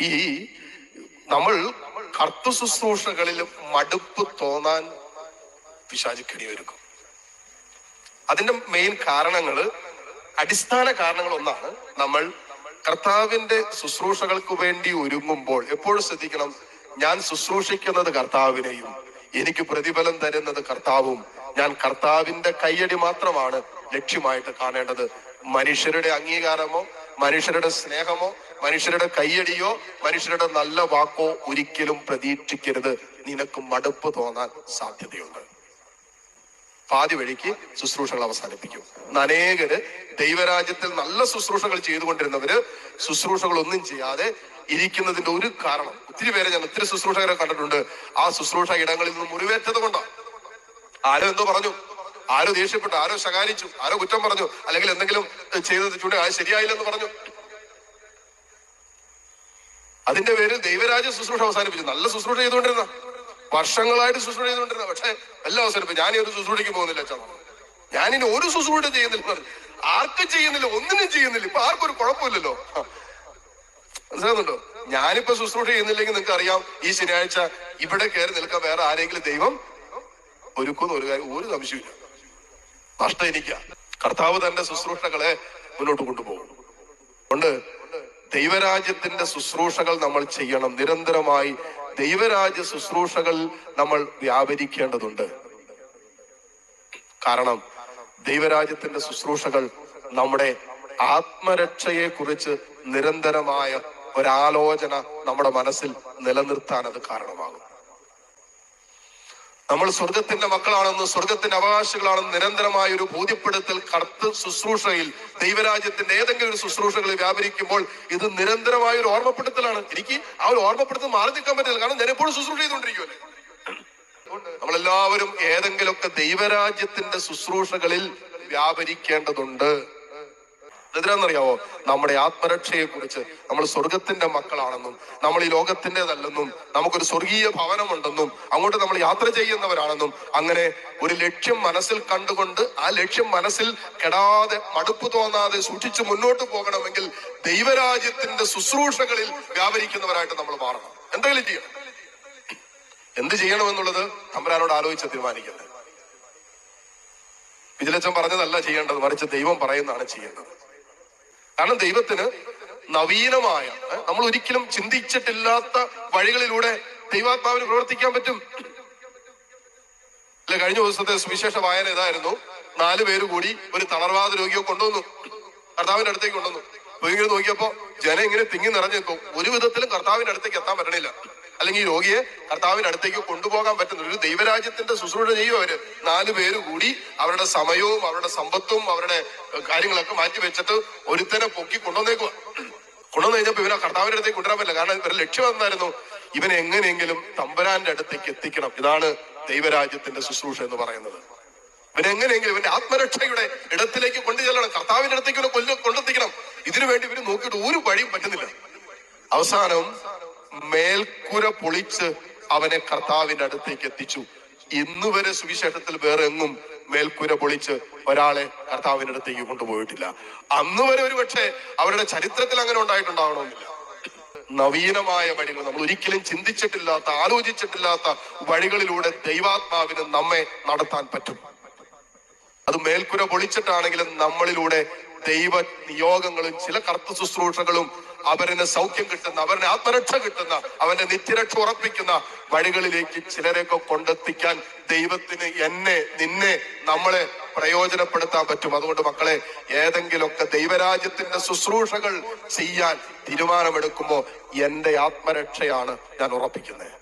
ഈ നമ്മൾ കർത്തു ശുശ്രൂഷകളിൽ മടുപ്പ് തോന്നാൻ പിശാചിക്കടി ഒരുക്കും അതിന്റെ മെയിൻ കാരണങ്ങൾ അടിസ്ഥാന കാരണങ്ങൾ ഒന്നാണ് നമ്മൾ കർത്താവിന്റെ ശുശ്രൂഷകൾക്ക് വേണ്ടി ഒരുങ്ങുമ്പോൾ എപ്പോഴും ശ്രദ്ധിക്കണം ഞാൻ ശുശ്രൂഷിക്കുന്നത് കർത്താവിനെയും എനിക്ക് പ്രതിഫലം തരുന്നത് കർത്താവും ഞാൻ കർത്താവിന്റെ കയ്യടി മാത്രമാണ് ലക്ഷ്യമായിട്ട് കാണേണ്ടത്. മനുഷ്യരുടെ അംഗീകാരമോ മനുഷ്യരുടെ സ്നേഹമോ മനുഷ്യരുടെ കയ്യടിയോ മനുഷ്യരുടെ നല്ല വാക്കോ ഒരിക്കലും പ്രതീക്ഷിക്കരുത്. നിനക്ക് മടുപ്പ് തോന്നാൻ സാധ്യതയുണ്ട്. പാതി വഴിക്ക് ശുശ്രൂഷകൾ അവസാനിപ്പിക്കും. ഇന്ന് അനേകര് ദൈവരാജ്യത്തിൽ നല്ല ശുശ്രൂഷകൾ ചെയ്തുകൊണ്ടിരുന്നവര് ശുശ്രൂഷകൾ ഒന്നും ചെയ്യാതെ ഇരിക്കുന്നതിന്റെ ഒരു കാരണം. ഒത്തിരി പേരെ ഞാൻ ഒത്തിരി ശുശ്രൂഷകരെ കണ്ടിട്ടുണ്ട്. ആ ശുശ്രൂഷ ഇടങ്ങളിൽ നിന്ന് മുറിവേറ്റത് കൊണ്ടാണ് ആരോ എന്തോ പറഞ്ഞു. ആരോ ദേഷ്യപ്പെട്ടു ആരോ ശകാരിച്ചു ആരോ കുറ്റം പറഞ്ഞു അല്ലെങ്കിൽ എന്തെങ്കിലും ചെയ്തത് ചൂണ്ടി അത് ശരിയായില്ലെന്ന് പറഞ്ഞു. അതിന്റെ പേരിൽ ദൈവരാജ ശുശ്രൂഷ അവസാനിപ്പിച്ചു. നല്ല ശുശ്രൂഷ ചെയ്തുകൊണ്ടിരുന്ന വർഷങ്ങളായിട്ട് ശുശ്രൂഷ ചെയ്തുകൊണ്ടിരുന്ന പക്ഷെ എല്ലാം അവസാനിപ്പിച്ചു. ഞാൻ ഒരു ശുശ്രൂഷയ്ക്ക് പോകുന്നില്ല അച്ഛൻ ഞാനിനി ഒരു ശുശ്രൂഷ ചെയ്യുന്നില്ല. ആർക്കും ചെയ്യുന്നില്ല ഒന്നിനും ചെയ്യുന്നില്ല. ഇപ്പൊ ആർക്കും ഒരു കുഴപ്പമില്ലല്ലോ. മനസ്സിലാകുന്നുണ്ടോ ഞാനിപ്പോ ശുശ്രൂഷ ചെയ്യുന്നില്ലെങ്കിൽ നിങ്ങൾക്ക് അറിയാം ഈ ശനിയാഴ്ച ഇവിടെ കയറി നിൽക്കാൻ വേറെ ആരെങ്കിലും ദൈവം ഒരുക്കുന്ന ഒരു കാര്യം ഒരു സംശയമില്ല നഷ്ടം എനിക്ക കർത്താവ് തന്റെ ശുശ്രൂഷകളെ മുന്നോട്ട് കൊണ്ടുപോകും കൊണ്ട് ദൈവരാജ്യത്തിന്റെ ശുശ്രൂഷകൾ നമ്മൾ ചെയ്യണം. നിരന്തരമായി ദൈവരാജ്യ ശുശ്രൂഷകൾ നമ്മൾ വ്യാപരിക്കേണ്ടതുണ്ട്. കാരണം ദൈവരാജ്യത്തിന്റെ ശുശ്രൂഷകൾ നമ്മുടെ ആത്മരക്ഷയെ കുറിച്ച് നിരന്തരമായ ഒരാലോചന നമ്മുടെ മനസ്സിൽ നിലനിർത്താൻ അത് കാരണമാകും. നമ്മൾ സ്വർഗത്തിന്റെ മക്കളാണെന്ന് സ്വർഗത്തിന്റെ അവകാശികളാണെന്ന് നിരന്തരമായ ഒരു ബോധ്യപ്പെടുത്തൽ കർത്ത് ശുശ്രൂഷയിൽ ദൈവരാജ്യത്തിന്റെ ഏതെങ്കിലും ഒരു ശുശ്രൂഷകളിൽ വ്യാപരിക്കുമ്പോൾ ഇത് നിരന്തരമായ ഒരു ഓർമ്മപ്പെടുത്തലാണ്. എനിക്ക് ആ ഒരു ഓർമ്മപ്പെടുത്തൽ മാറി നിൽക്കാൻ പറ്റില്ല. കാരണം ഞാൻ എപ്പോഴും ശുശ്രൂഷ ചെയ്തുകൊണ്ടിരിക്കുമല്ലേ നമ്മളെല്ലാവരും ഏതെങ്കിലുമൊക്കെ ദൈവരാജ്യത്തിന്റെ ശുശ്രൂഷകളിൽ വ്യാപരിക്കേണ്ടതുണ്ട്. എന്തിനാണെന്നറിയാവോ നമ്മുടെ ആത്മരക്ഷയെ കുറിച്ച് നമ്മൾ സ്വർഗത്തിന്റെ മക്കളാണെന്നും നമ്മൾ ഈ ലോകത്തിന്റെതല്ലെന്നും നമുക്കൊരു സ്വർഗീയ ഭവനമുണ്ടെന്നും അങ്ങോട്ട് നമ്മൾ യാത്ര ചെയ്യുന്നവരാണെന്നും അങ്ങനെ ഒരു ലക്ഷ്യം മനസ്സിൽ കണ്ടുകൊണ്ട് ആ ലക്ഷ്യം മനസ്സിൽ കെടാതെ മടുപ്പ് തോന്നാതെ സൂക്ഷിച്ച് മുന്നോട്ട് പോകണമെങ്കിൽ ദൈവരാജ്യത്തിന്റെ ശുശ്രൂഷകളിൽ വ്യാപരിക്കുന്നവരായിട്ട് നമ്മൾ മാറണം. എന്തെങ്കിലും ചെയ്യണം. എന്ത് ചെയ്യണമെന്നുള്ളത് തമ്പരാനോട് ആലോചിച്ച് തീരുമാനിക്കുന്നത് വിജിലച്ചൻ പറഞ്ഞതല്ല ചെയ്യേണ്ടത് മറിച്ച് ദൈവം പറയുന്നതാണ് ചെയ്യേണ്ടത്. കാരണം ദൈവത്തിന് നവീനമായ നമ്മൾ ഒരിക്കലും ചിന്തിച്ചിട്ടില്ലാത്ത വഴികളിലൂടെ ദൈവാത്മാവിന് പ്രവർത്തിക്കാൻ പറ്റും. അല്ലെ കഴിഞ്ഞ ദിവസത്തെ സുവിശേഷ വായന ഇതായിരുന്നു. നാല് പേര് കൂടി ഒരു തളർവാദ രോഗിയോ കൊണ്ടുവന്നു. കർത്താവിന്റെ അടുത്തേക്ക് കൊണ്ടുവന്നു. ഇങ്ങനെ നോക്കിയപ്പോ ജനം ഇങ്ങനെ തിങ്ങി നിറഞ്ഞു നിൽക്കും. ഒരു വിധത്തിലും കർത്താവിന്റെ അടുത്തേക്ക് എത്താൻ പറ്റണില്ല. അല്ലെങ്കിൽ രോഗിയെ കർത്താവിന്റെ അടുത്തേക്ക് കൊണ്ടുപോകാൻ പറ്റുന്ന ഒരു ദൈവരാജ്യത്തിന്റെ ശുശ്രൂഷ ചെയ്യും അവർ നാല് പേര് കൂടി അവരുടെ സമയവും അവരുടെ സമ്പത്തും അവരുടെ കാര്യങ്ങളൊക്കെ മാറ്റി വെച്ചിട്ട് ഒരുത്തനെ പൊക്കി കൊണ്ടുവന്നേക്കുക കൊണ്ടുവന്നു കഴിഞ്ഞപ്പോ ഇവനെ കർത്താവിന്റെ അടുത്തേക്ക് കൊണ്ടുവരാൻ പറ്റില്ല. കാരണം ഇവരുടെ ലക്ഷ്യം എന്തായിരുന്നു? ഇവനെ എങ്ങനെയെങ്കിലും തമ്പുരാന്റെ അടുത്തേക്ക് എത്തിക്കണം. ഇതാണ് ദൈവരാജ്യത്തിന്റെ ശുശ്രൂഷ എന്ന് പറയുന്നത്. ഇവനെ എങ്ങനെയെങ്കിലും ഇവന്റെ ആത്മരക്ഷയുടെ ഇടത്തിലേക്ക് കൊണ്ടു ചെല്ലണം കർത്താവിന്റെ അടുത്തേക്ക് ഇവനെ കൊല്ലു കൊണ്ടെത്തിക്കണം. ഇതിനു വേണ്ടി ഇവർ നോക്കിയിട്ട് ഒരു വഴിയും പറ്റുന്നില്ല. അവസാനം മേൽക്കുര പൊളിച്ച് അവനെ കർത്താവിന്റെ അടുത്തേക്ക് എത്തിച്ചു. ഇന്ന് വരെ സുവിശേഷത്തിൽ വേറെ എങ്ങും മേൽക്കുര പൊളിച്ച് ഒരാളെ കർത്താവിന്റെ അടുത്തേക്ക് കൊണ്ടുപോയിട്ടില്ല. അന്ന് വരെ ഒരു പക്ഷേ അവരുടെ ചരിത്രത്തിൽ അങ്ങനെ ഉണ്ടായിട്ടുണ്ടാവണമെന്നില്ല. നവീനമായ വഴികൾ നമ്മൾ ഒരിക്കലും ചിന്തിച്ചിട്ടില്ലാത്ത ആലോചിച്ചിട്ടില്ലാത്ത വഴികളിലൂടെ ദൈവാത്മാവിന് നമ്മെ നടത്താൻ പറ്റും. അത് മേൽക്കുര പൊളിച്ചിട്ടാണെങ്കിലും നമ്മളിലൂടെ ദൈവ നിയോഗങ്ങളും ചില കർത്ത ശുശ്രൂഷകളും അവരന് സൗഖ്യം കിട്ടുന്ന അവരന് ആത്മരക്ഷ കിട്ടുന്ന അവന്റെ നിത്യരക്ഷ ഉറപ്പിക്കുന്ന വഴികളിലേക്ക് ചിലരെയൊക്കെ കൊണ്ടെത്തിക്കാൻ ദൈവത്തിന് എന്നെ നിന്നെ നമ്മളെ പ്രയോജനപ്പെടുത്താൻ പറ്റും. അതുകൊണ്ട് മക്കളെ ഏതെങ്കിലുമൊക്കെ ദൈവരാജ്യത്തിന്റെ ശുശ്രൂഷകൾ ചെയ്യാൻ തീരുമാനമെടുക്കുമ്പോൾ എന്റെ ആത്മരക്ഷയാണ് ഞാൻ ഉറപ്പിക്കുന്നത്.